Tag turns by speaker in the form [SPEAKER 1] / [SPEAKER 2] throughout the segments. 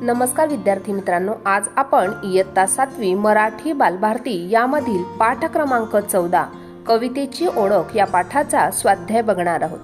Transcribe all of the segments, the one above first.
[SPEAKER 1] नमस्कार विद्यार्थी मित्रांनो आज आपण इयत्ता सातवी मराठी बालभारती यामधील पाठ क्रमांक चौदा कवितेची ओळख या पाठाचा स्वाध्याय बघणार आहोत.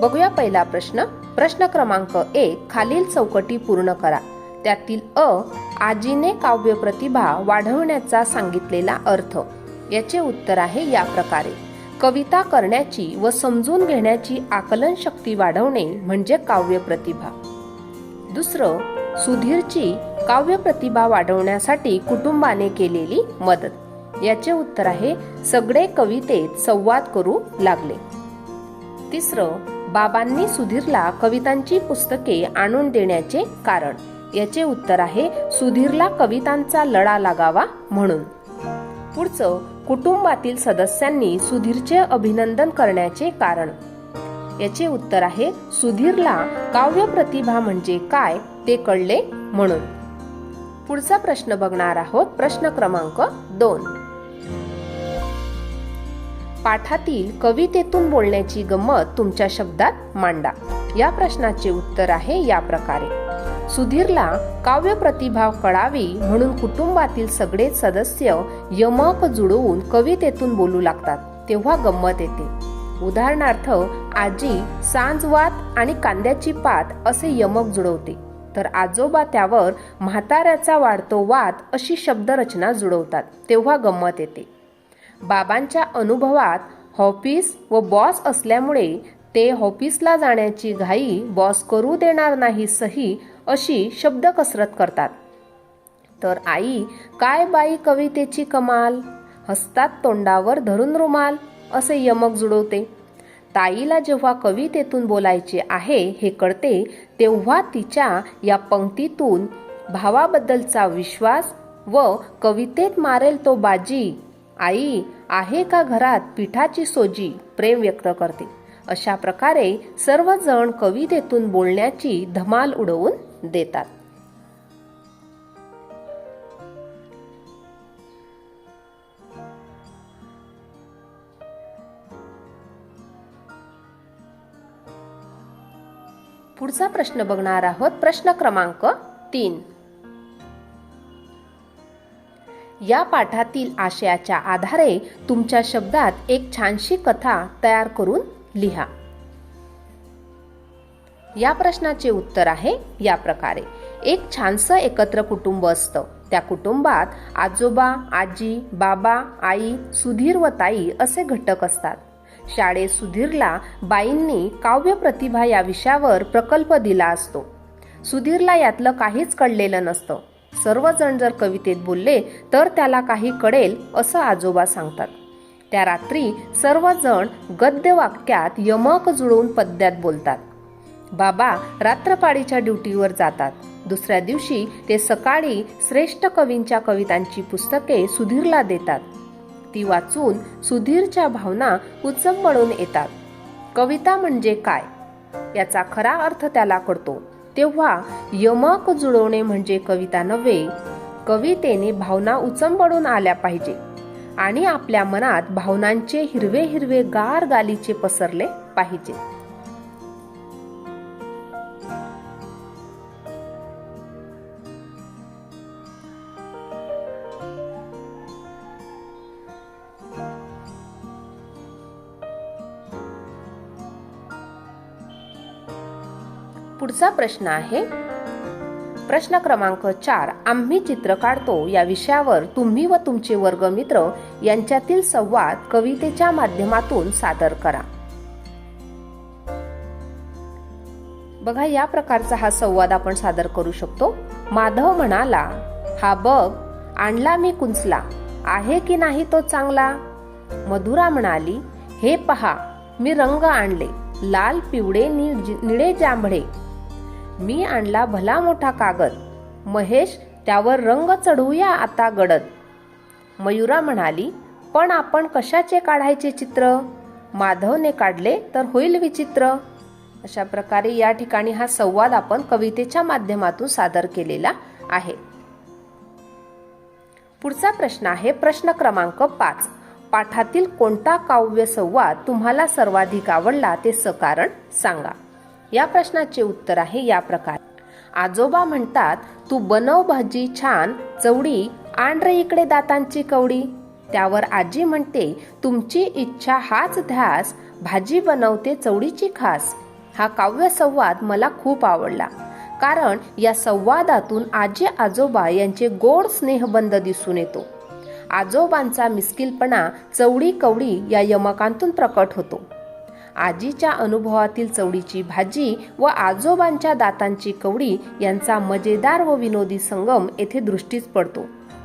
[SPEAKER 1] बघूया पहिला प्रश्न. प्रश्न क्रमांक एक खालील चौकटी पूर्ण करा. त्यातील अ आजीने काव्य प्रतिभा वाढवण्याचा सांगितलेला अर्थ. याचे उत्तर आहे या प्रकारे. कविता करण्याची व समजून घेण्याची आकलन शक्ती वाढवणे म्हणजे काव्य प्रतिभा. दुसरं सुधीरची काव्य प्रतिभा वाढवण्यासाठी कुटुंबाने केलेली मदत. याचे उत्तर आहे सगळे कवितेत संवाद करू लागले. तिसरं बाबांनी सुधीरला कवितांची पुस्तके आणून देण्याचे कारण. याचे उत्तर आहे सुधीरला कवितांचा लढा लागावा म्हणून. पुढचं कुटुंबातील सदस्यांनी सुधीरचे अभिनंदन करण्याचे कारण. याचे उत्तर आहे सुधीरला काव्य प्रतिभा म्हणजे काय ते कळले म्हणून. पुढचा प्रश्न बघणार आहोत प्रश्न क्रमांक दोन. पाठातील कवितेतून बोलण्याची गंमत तुमच्या शब्दात मांडा. या प्रश्नाचे उत्तर आहे या प्रकारे. सुधीरला काव्य प्रतिभा कळावी म्हणून कुटुंबातील सगळे सदस्य यमक जुळवून कवितेतून बोलू लागतात तेव्हा गंमत येते. उदाहरणार्थ आजी सांजवात आणि कांद्याची पात असे यमक जुळवते तर आजोबा त्यावर म्हाताऱ्याचा वाढतो वाद अशी शब्दरचना जुळवतात तेव्हा गंमत येते. बाबांच्या अनुभवात हॉफिस व बॉस असल्यामुळे ते हॉफिसला जाण्याची घाई बॉस करू देणार नाही सही अशी शब्द कसरत करतात. तर आई काय बाई कवितेची कमाल? हसतात तोंडावर धरून रुमाल? असे यमक जुळवते ताईला जेव्हा कवितेतून बोलायचे आहे हे कळते तेव्हा तिच्या या पंक्तीतून भावाबद्दलचा विश्वास व कवितेत मारेल तो बाजी आई आहे का घरात पिठाची सोजी प्रेम व्यक्त करते. अशा प्रकारे सर्वजण कवितेतून बोलण्याची धमाल उडवून देतात. पुढचा प्रश्न बघणार आहोत. प्रश्न क्रमांक तीन. या पाठातील आशयाच्या आधारे तुमच्या शब्दात एक छानशी कथा तयार करून लिहा. या प्रश्नाचे उत्तर आहे या प्रकारे. एक छानसं एकत्र कुटुंब असतं. त्या कुटुंबात आजोबा आजी बाबा आई सुधीर व ताई असे घटक असतात. शाळेत सुधीरला बाईंनी काव्य प्रतिभा या विषयावर प्रकल्प दिला असतो. सुधीरला यातलं काहीच कळलेलं नसतं. सर्वजण जर कवितेत बोलले तर त्याला काही कळेल असं आजोबा सांगतात. त्या रात्री सर्वजण गद्य वाक्यात यमक जुळवून पद्यात बोलतात. बाबा रात्रपाळीच्या ड्युटीवर जातात. दुसऱ्या दिवशी ते सकाळी श्रेष्ठ कवींच्या कवितांची पुस्तके सुधीरला देतात. ती वाचून सुधीरच्या भावना उचंबळून येतात. कविता म्हणजे काय? याचा खरा अर्थ त्याला कळतो. तेव्हा यमक जुळवणे म्हणजे कविता नव्हे कवितेने भावना उचंबडून आल्या पाहिजे. आणि आपल्या मनात भावनांचे हिरवे हिरवे गार गालीचे पसरले पाहिजे. पुढचा प्रश्न आहे. प्रश्न क्रमांक चार आम्ही चित्र काढतो. या विषयावर तुम्ही व तुमचे वर्गमित्र यांच्यातील संवाद कवितेच्या माध्यमातून सादर करा. बघा या प्रकारचा हा संवाद आपण सादर करू शकतो. माधव म्हणाला हा बघ आणला मी कुंचला. आहे की नाही तो चांगला? मधुरा म्हणाली हे पहा मी रंग आणले. लाल पिवळे निळे जांभळे. मी आणला भला मोठा कागद. महेश त्यावर रंग चढवूया आता गडद. मयुरा म्हणाली पण आपण कशाचे काढायचे चित्र? माधवने काढले तर होईल विचित्र. अशा प्रकारे या ठिकाणी हा संवाद आपण कवितेच्या माध्यमातून सादर केलेला आहे. पुढचा प्रश्न आहे प्रश्न क्रमांक पाच. पाठातील कोणता काव्य संवाद तुम्हाला सर्वाधिक आवडला ते सकारण सांगा. या प्रश्नाचे उत्तर आहे या प्रकारे. आजोबा म्हणतात तू बनव भाजी छान चवडी आण रे इकडे दातांची कवडी त्यावर आजी म्हणते तुमची इच्छा हाच ध्यास भाजी बनवते चवडीची खास. हा काव्य संवाद मला खूप आवडला. कारण या संवादातून आजी आजोबा यांचे गोड स्नेहबंध दिसून येतो. आजोबांचा मिस्किलपणा चवडी कवडी या यमकांतून प्रकट होतो. आजीच्या अनुभवातील चवडीची भाजी व आजोबांच्या दातांची कवडी यांचा मजेदार व विनोदी संगम येथे दृष्टीस पडतो.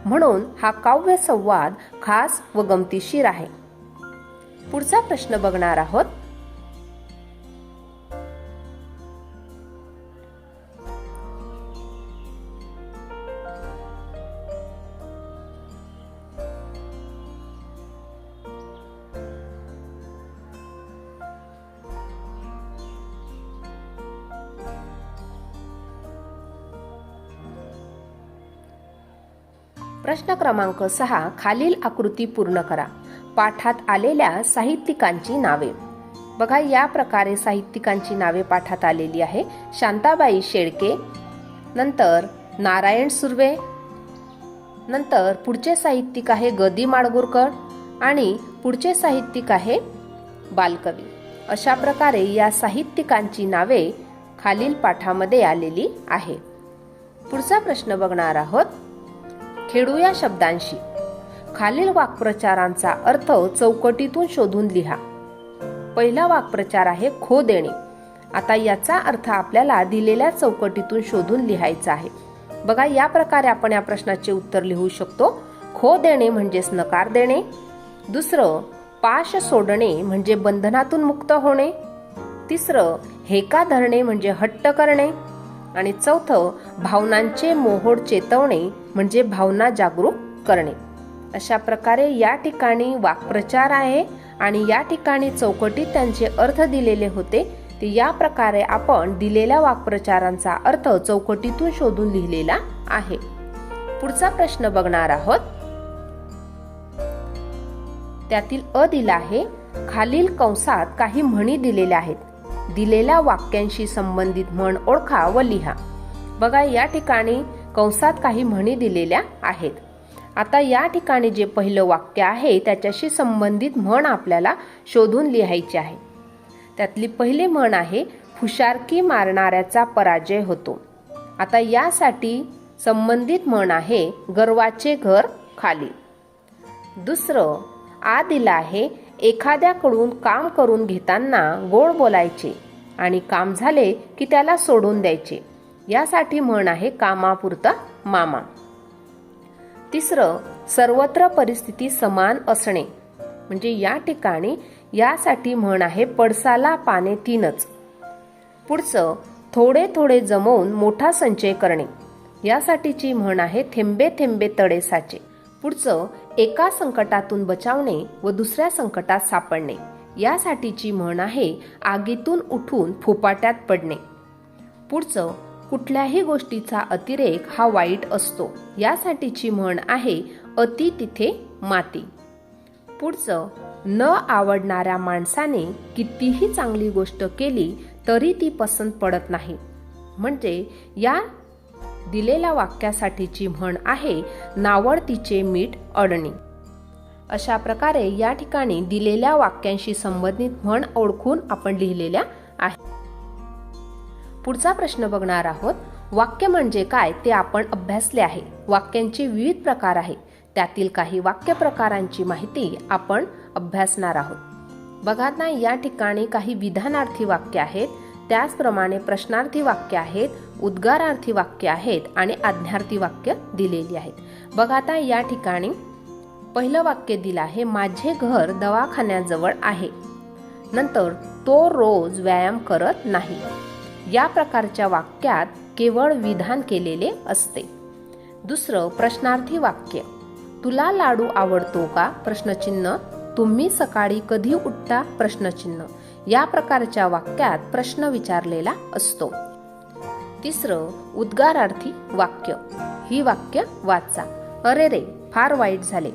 [SPEAKER 1] म्हणून हा काव्य संवाद खास व गमतीशीर आहे. पुढचा प्रश्न बघणार आहोत प्रश्न क्रमांक सहा खालील आकृती पूर्ण करा. पाठात आलेल्या साहित्यिकांची नावे. बघा या प्रकारे साहित्यिकांची नावे पाठात आलेली आहे. शांताबाई शेळके नंतर नारायण सुर्वे नंतर पुढचे साहित्यिक आहे गदी माडगुरकर आणि पुढचे साहित्यिक आहे बालकवी. अशा प्रकारे या साहित्यिकांची नावे खालील पाठामध्ये आलेली आहे. पुढचा प्रश्न बघणार आहोत. खेळूया शब्दांशी. खालील वाक्प्रचारांचा अर्थ चौकटीतून शोधून लिहा. पहिला वाक्प्रचार आहे खो देणे. आता याचा अर्थ आपल्याला दिलेल्या चौकटीतून शोधून लिहायचा आहे. बघा या प्रकारे आपण या प्रश्नाचे उत्तर लिहू शकतो. खो देणे म्हणजेच नकार देणे. दुसरं पाश सोडणे म्हणजे बंधनातून मुक्त होणे. तिसरं हेका धरणे म्हणजे हट्ट करणे. आणि चौथं भावनांचे मोहोड चेतवणे म्हणजे भावना जागरूक करणे. अशा प्रकारे या ठिकाणी वाक्प्रचार आहे आणि या ठिकाणी चौकटीत त्यांचे अर्थ दिलेले होते ते या प्रकारे आपण दिलेल्या वाक्प्रचारांचा अर्थ चौकटीतून शोधून लिहिलेला आहे. पुढचा प्रश्न बघणार आहोत. त्यातील अ दिला आहे खालील कंसात काही म्हणी दिलेल्या आहेत. दिलेल्या वाक्यांशी संबंधित म्हण ओळखा व लिहा. बघा या ठिकाणी कंसात काही म्हणी दिलेल्या आहेत. आता या ठिकाणी जे पहिलं वाक्य आहे त्याच्याशी संबंधित म्हण आपल्याला शोधून लिहायची आहे. त्यातली पहिली म्हण आहे फुशारकी मारणाऱ्याचा पराजय होतो. आता यासाठी संबंधित म्हण आहे गर्वाचे घर खाली. दुसरं आ आहे एखाद्याकडून काम करून घेताना गोड बोलायचे आणि काम झाले की त्याला सोडून द्यायचे. यासाठी म्हण आहे कामापुरता मामा. तिसरं सर्वत्र परिस्थिती समान असणे. म्हणजे या ठिकाणी यासाठी म्हण आहे पडसाला पाने तीनच. पुढचं थोडे थोडे जमवून मोठा संचय करणे. यासाठीची म्हण आहे थेंबे थेंबे तडे साचे. पुढचं एका संकटातून बचावणे व दुसऱ्या संकटात सापडणे. यासाठीची म्हण आहे आगीतून उठून फुपाट्यात पडणे. पुढचं कुठल्याही गोष्टीचा अतिरेक हा वाईट असतो. यासाठीची म्हण आहे अति तिथे माती. पुढचं न आवडणाऱ्या माणसाने कितीही चांगली गोष्ट केली तरी ती पसंत पडत नाही. म्हणजे या दिलेल्या वाक्यासाठीची म्हण आहे नावडतीचे मीठ अडणी. अशा प्रकारे या ठिकाणी दिलेल्या वाक्यांशी संबंधित म्हण ओळखून आपण लिहिलेल्या आहे पुढचा प्रश्न बघणार आहोत वाक्य म्हणजे काय ते आपण अभ्यासले आहे. वाक्यांचे विविध प्रकार आहेत त्यातील काही वाक्य प्रकारांची माहिती आपण अभ्यासणार आहोत. बघा ना या ठिकाणी काही विधानार्थी वाक्य आहेत. त्याचप्रमाणे प्रश्नार्थी वाक्य आहेत उद्गारार्थी वाक्य आहेत आणि आज्ञार्थी वाक्य दिलेली आहेत. बघा आता या ठिकाणी पहिलं वाक्य दिलं आहे माझे घर दवाखान्याजवळ आहे. नंतर तो रोज व्यायाम करत नाही. या प्रकारच्या वाक्यात केवळ विधान केलेले असते. दुसरं प्रश्नार्थी वाक्य तुला लाडू आवडतो का? प्रश्नचिन्ह तुम्ही सकाळी कधी उठता? प्रश्नचिन्ह. या प्रकारच्या वाक्यात प्रश्न विचारलेला असतो. तिसरं उद्गारार्थी वाक्य. ही वाक्य वाचा. अरे रे फार वाईट झाले.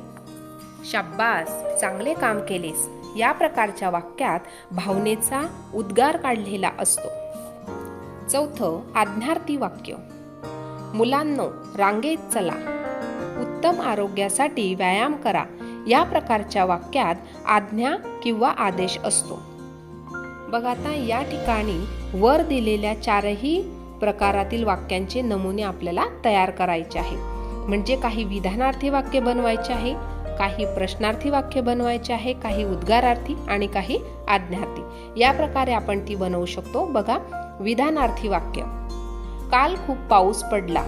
[SPEAKER 1] शाब्बास चांगले काम केलेस. या प्रकारच्या वाक्यात भावनेचा उद्गार काढलेला असतो. चौथं आज्ञार्थी वाक्य. मुलांनो रांगेत चला. उत्तम आरोग्यासाठी व्यायाम करा. या प्रकारच्या वाक्यात आज्ञा किंवा आदेश असतो. बघा आता या ठिकाणी वर दिलेल्या चारही प्रकारातील वाक्यांचे नमुने आपल्याला तयार करायचे आहे. म्हणजे काही विधानार्थी वाक्य बनवायचे आहे काही प्रश्नार्थी वाक्य बनवायचे आहे काही उद्गारार्थी आणि काही आज्ञार्थी. या प्रकारे आपण ती बनवू शकतो. बघा विधानार्थी वाक्य. काल खूप पाऊस पडला.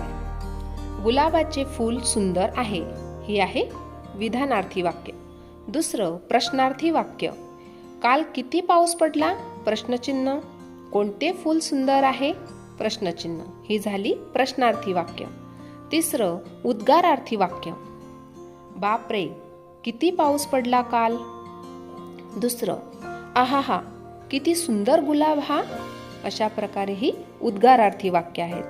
[SPEAKER 1] गुलाबाचे फूल सुंदर आहे. हे आहे विधानार्थी वाक्य. दुसरं प्रश्नार्थी वाक्य. काल किती पाऊस पडला? प्रश्नचिन्ह. कोणते फूल सुंदर आहे? प्रश्नचिन्ह. ही झाली प्रश्नार्थी वाक्य. तिसरं उद्गारार्थी वाक्य. बापरे किती पाऊस पडला काल. दुसरं आहा किती सुंदर गुलाब हा. अशा प्रकारे ही उद्गारार्थी वाक्य आहेत.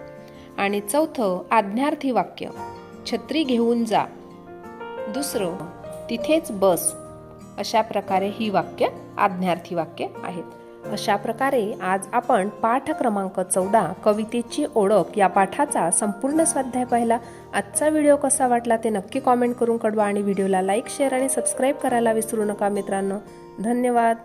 [SPEAKER 1] आणि चौथं आज्ञार्थी वाक्य. छत्री घेऊन जा. दुसरं तिथेच बस. अशा प्रकारे ही वाक्य आज्ञार्थी वाक्य आहेत. अशा प्रकारे आज आपण पाठ क्रमांक चौदा कवितेची ओळख या पाठाचा संपूर्ण स्वाध्याय पाहिला. आजचा व्हिडिओ कसा वाटला ते नक्की कॉमेंट करून कळवा आणि व्हिडिओला लाईक शेअर आणि सबस्क्राईब करायला विसरू नका मित्रांनो. धन्यवाद.